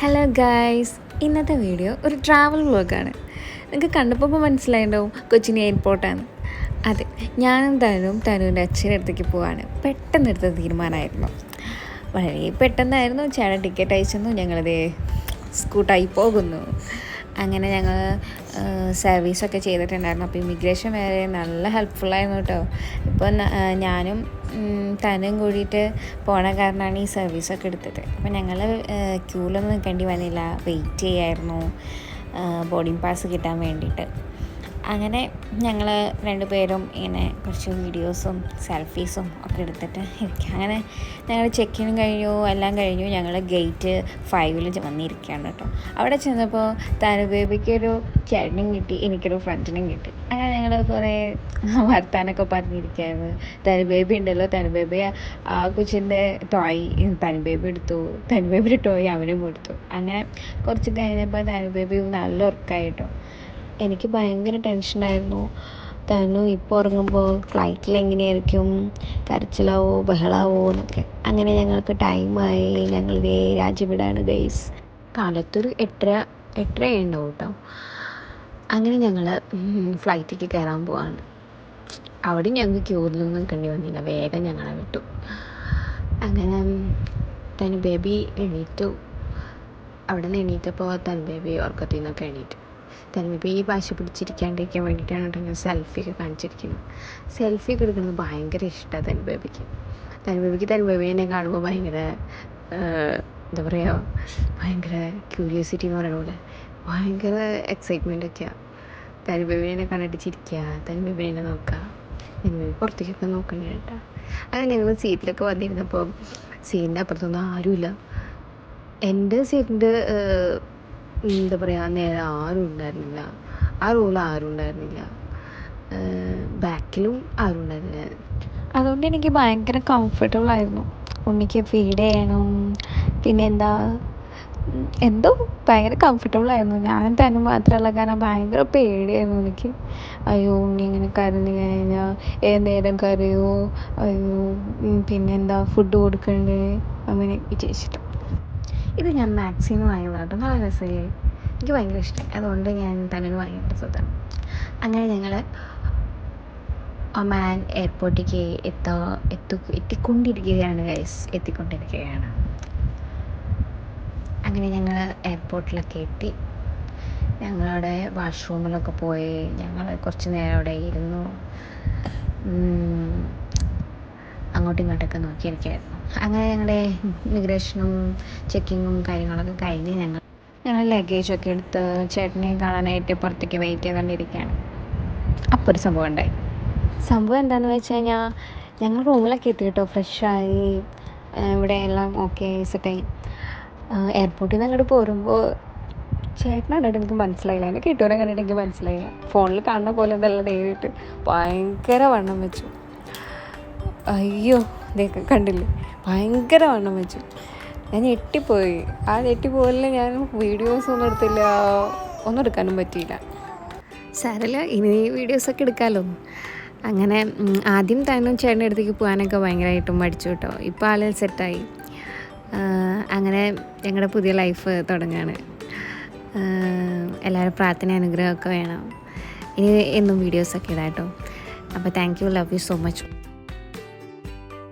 Hello guys ഇന്നത്തെ video ഒരു travel വ്ലോഗാണ് നിങ്ങൾക്ക് കണ്ടപ്പോൾ ഇപ്പോൾ മനസ്സിലായിട്ടുണ്ടാവും കൊച്ചിൻ എയർപോർട്ടാണ് അതെ ഞാനും തനുവും തനുവിന്റെ അച്ഛന്റെ അടുത്തേക്ക് പോവാണ്. പെട്ടെന്ന് എടുത്ത തീരുമാനമായിരുന്നു. വളരെ പെട്ടെന്നായിരുന്നു. ചേട്ടൻ ടിക്കറ്റ് അയച്ചെന്നു ഞങ്ങളിത് സ്കൂട്ടായി പോകുന്നു. അങ്ങനെ ഞങ്ങൾ സർവീസൊക്കെ ചെയ്തിട്ടുണ്ടായിരുന്നു. അപ്പോൾ ഇമിഗ്രേഷൻ വരെ നല്ല ഹെൽപ്ഫുള്ളായിരുന്നു കേട്ടോ ഇപ്പോൾ ഞാനും തനും കൂടിയിട്ട് പോണ കാരണമാണ് ഈ സർവീസൊക്കെ എടുത്തത്. അപ്പോൾ ഞങ്ങൾ ക്യൂലൊന്നും നിൽക്കേണ്ടി വന്നില്ല. വെയിറ്റ് ചെയ്യായിരുന്നു ബോർഡിംഗ് പാസ് കിട്ടാൻ വേണ്ടിയിട്ട്. അങ്ങനെ ഞങ്ങൾ രണ്ടുപേരും ഇങ്ങനെ കുറച്ച് വീഡിയോസും സെൽഫീസും ഒക്കെ എടുത്തിട്ട് ഇരിക്കുക അങ്ങനെ ഞങ്ങൾ ചെക്കിനും കഴിഞ്ഞു എല്ലാം കഴിഞ്ഞു. ഞങ്ങൾ ഗേറ്റ് ഫൈവിൽ വന്നിരിക്കുകയാണ് കേട്ടോ. അവിടെ ചെന്നപ്പോൾ താന ബേബിക്ക് ഒരു ചേട്ടനും കിട്ടി എനിക്കൊരു ഫ്രണ്ടിനും കിട്ടി. അങ്ങനെ ഞങ്ങൾ കുറേ വർത്താനൊക്കെ പറഞ്ഞിരിക്കുകയായിരുന്നു തനു ബേബി ഉണ്ടല്ലോ തനു ബേബി ആ കൊച്ചിന്റെ ടോയ് തനു ബേബി എടുത്തു. തനു ബേബിയുടെ ടോയ് അവനും കൊടുത്തു. അങ്ങനെ കുറച്ച് കഴിഞ്ഞപ്പോൾ തനു ബേബി നല്ല ഉറക്കമായിട്ടോ എനിക്ക് ഭയങ്കര ടെൻഷനായിരുന്നു തനു ഇപ്പോൾ ഉറങ്ങുമ്പോൾ ഫ്ലൈറ്റിൽ എങ്ങനെയായിരിക്കും? കരച്ചിലാവോ? ബഹളാവോ? എന്നൊക്കെ. അങ്ങനെ ഞങ്ങൾക്ക് ടൈമായി ഞങ്ങൾ ഇതേ രാജ്യം വിടാണ് ഗൈസ് കാലത്തൊരു എട്ടര എട്ടര ഉണ്ടാവും കേട്ടോ അങ്ങനെ ഞങ്ങൾ ഫ്ലൈറ്റിലേക്ക് കയറാൻ പോവാണ്. അവിടെ ഞങ്ങൾക്ക് ക്യൂറിലൊന്നും നിൽക്കേണ്ടി വന്നില്ല. വേഗം ഞങ്ങളെ വിട്ടു. അങ്ങനെ തനു ബേബി എണീറ്റു. അവിടെ നിന്ന് എണീറ്റപ്പോൾ തൻ ബേബി ഉറക്കത്തിൽ നിന്നൊക്കെ എണീറ്റു. ബേബി ഈ വാശി പിടിച്ചിരിക്കാണ്ടിരിക്കാൻ വേണ്ടിയിട്ടാണ് ഞാൻ സെൽഫിയൊക്കെ കാണിച്ചിരിക്കുന്നത്. സെൽഫി ഒക്കെ എടുക്കുന്നത് ഭയങ്കര ഇഷ്ടമാണ് തനിമേബിക്ക്. തനിമേബിക്ക് തൻ ബേബിക്ക് തൻ ബേബിനെ കാണുമ്പോൾ ഭയങ്കര എന്താ പറയുക ഭയങ്കര ക്യൂരിയോസിറ്റി എന്ന് പറയുന്ന പോലെ ഭയങ്കര എക്സൈറ്റ്മെന്റ് ഒക്കെയാണ് കണ്ടിട്ട് ചിരിക്കുക തൻ ബേബിനെ നോക്കുക തനിമേബി പുറത്തേക്കൊക്കെ നോക്കണ കേട്ടോ. അങ്ങനെ ഞങ്ങൾ സീറ്റിലൊക്കെ വന്നിരുന്നപ്പോൾ സീറ്റിന്റെ അപ്പുറത്തൊന്നും ആരുമില്ല. എന്റെ സീറ്റിന്റെ എന്താ പറയുക നേരെ ആരും ഉണ്ടായിരുന്നില്ല. ആ റൂമിൽ ആരും ഉണ്ടായിരുന്നില്ല. ബാക്കിലും ആരും ഉണ്ടായിരുന്നില്ല. അതുകൊണ്ട് എനിക്ക് ഭയങ്കര കംഫർട്ടബിൾ ആയിരുന്നു. ഉണ്ണിക്ക് ഫീഡ് ചെയ്യണം. പിന്നെ എന്താ എന്തോ ഭയങ്കര കംഫർട്ടബിൾ ആയിരുന്നു. ഞാൻ തന്നെ മാത്രമല്ല കാരണം ഭയങ്കര പേടിയായിരുന്നു എനിക്ക് അയ്യോ ഉണ്ണി ഇങ്ങനെ കരഞ്ഞു കഴിഞ്ഞാൽ ഏത് നേരം കരയോ? അയ്യോ പിന്നെന്താ ഫുഡ് കൊടുക്കണ്ടേ? അങ്ങനെ വിചാരിച്ചിട്ട്. ഇത് ഞാൻ മാക്സിമം വാങ്ങിയതാണ് കേട്ടോ നല്ല രസമില്ലേ? എനിക്ക് ഭയങ്കര ഇഷ്ടമായി അതുകൊണ്ട് ഞാൻ തന്നെ വാങ്ങിയിട്ട് സ്വത്താണ് അങ്ങനെ ഞങ്ങൾ ഒമാൻ എയർപോർട്ടിലേക്ക് എത്താ എത്തു എത്തിക്കൊണ്ടിരിക്കുകയാണ് ഗൈസ് എത്തിക്കൊണ്ടിരിക്കുകയാണ്. അങ്ങനെ ഞങ്ങൾ എയർപോർട്ടിലൊക്കെ എത്തി. ഞങ്ങളുടെ വാഷ്റൂമിലൊക്കെ പോയി. ഞങ്ങൾ കുറച്ച് നേരം അവിടെ ഇരുന്നു. അങ്ങോട്ടും ഇങ്ങോട്ടൊക്കെ നോക്കിയിരിക്കുകയായിരുന്നു. അങ്ങനെ ഞങ്ങളുടെ ഇമിഗ്രേഷനും ചെക്കിങ്ങും കാര്യങ്ങളൊക്കെ കഴിഞ്ഞ് ഞങ്ങൾ ഞങ്ങൾ ലഗേജൊക്കെ എടുത്ത് ചേട്ടനെ കാണാനായിട്ട് പുറത്തേക്ക് വെയിറ്റ് ചെയ്തുകൊണ്ടിരിക്കുകയാണ് അപ്പോൾ ഒരു സംഭവം ഉണ്ടായി. സംഭവം എന്താണെന്ന് വെച്ച് കഴിഞ്ഞാൽ ഞങ്ങൾ റൂമിലൊക്കെ എത്തി കേട്ടോ ഫ്രഷായി ഇവിടെ എല്ലാം ഓക്കെ സെറ്റായി എയർപോർട്ടിൽ നിന്ന് അങ്ങോട്ട് പോരുമ്പോൾ ചേട്ടനെ കണ്ടിട്ട് എനിക്ക് മനസ്സിലായില്ല. എന്റെ കിട്ടൂരെ കണ്ടിട്ട് എനിക്ക് മനസ്സിലായില്ല. ഫോണിൽ കാണുന്ന പോലെ എന്തെല്ലാം നേരിട്ട് ഭയങ്കര വണ്ണം വെച്ചു. അയ്യോ. ഇതൊക്കെ കണ്ടില്ലേ? ഭയങ്കര വണ്ണം വെച്ചു. ഞാൻ ഞെട്ടിപ്പോയി. ആ ഞെട്ടിപ്പോയില്ല ഞാൻ വീഡിയോസ് ഒന്നും എടുത്തില്ല. ഒന്നും എടുക്കാനും പറ്റിയില്ല. സാരല്ല ഇനി വീഡിയോസൊക്കെ എടുക്കാമല്ലോ അങ്ങനെ ആദ്യം തന്നെ ചേട്ടന്റെ അടുത്തേക്ക് പോകാനൊക്കെ ഭയങ്കരമായിട്ടും മടിച്ചു കേട്ടോ. ഇപ്പോൾ ആൾ സെറ്റായി. അങ്ങനെ ഞങ്ങളുടെ പുതിയ ലൈഫ് തുടങ്ങുകയാണ് എല്ലാവരും പ്രാർത്ഥന അനുഗ്രഹമൊക്കെ വേണം. ഇനി എന്നും വീഡിയോസൊക്കെ ഇടാം കേട്ടോ. അപ്പോൾ thank you love you so much